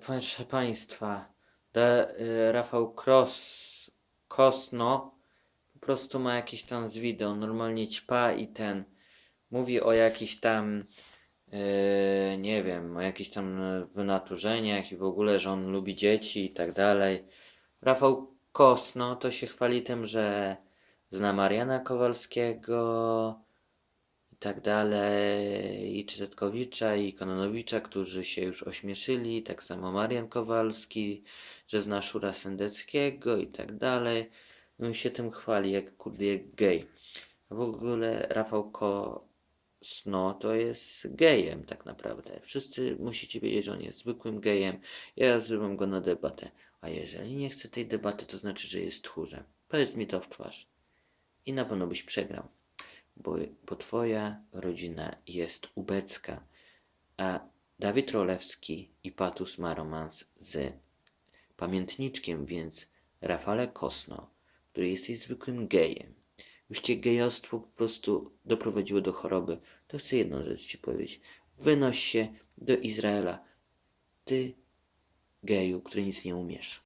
Proszę Państwa, y, Rafał Kros, Kosno po prostu ma jakieś tam z wideo, normalnie ćpa i ten, mówi o jakichś tam, y, nie wiem, o jakichś tam wynaturzeniach i w ogóle, że on lubi dzieci i tak dalej. Rafał Kosno to się chwali tym, że zna Mariana Kowalskiego tak dalej, i Czyzetkowicza, i Kononowicza, którzy się już ośmieszyli, tak samo Marian Kowalski, że zna Szura Sendeckiego i tak dalej. No i się tym chwali, jak kurde, jak gej. W ogóle Rafał Kosno to jest gejem tak naprawdę. Wszyscy musicie wiedzieć, że on jest zwykłym gejem. Ja wzywam go na debatę. A jeżeli nie chce tej debaty, to znaczy, że jest tchórzem. Powiedz mi to w twarz. I na pewno byś przegrał bo, bo twoja rodzina jest ubecka, a Dawid Rolewski i Patus ma romans z pamiętniczkiem, więc Rafale Kosno, który jesteś zwykłym gejem. Już cię gejostwo po prostu doprowadziło do choroby. To chcę jedną rzecz ci powiedzieć. Wynoś się do Izraela. Ty, geju, który nic nie umiesz.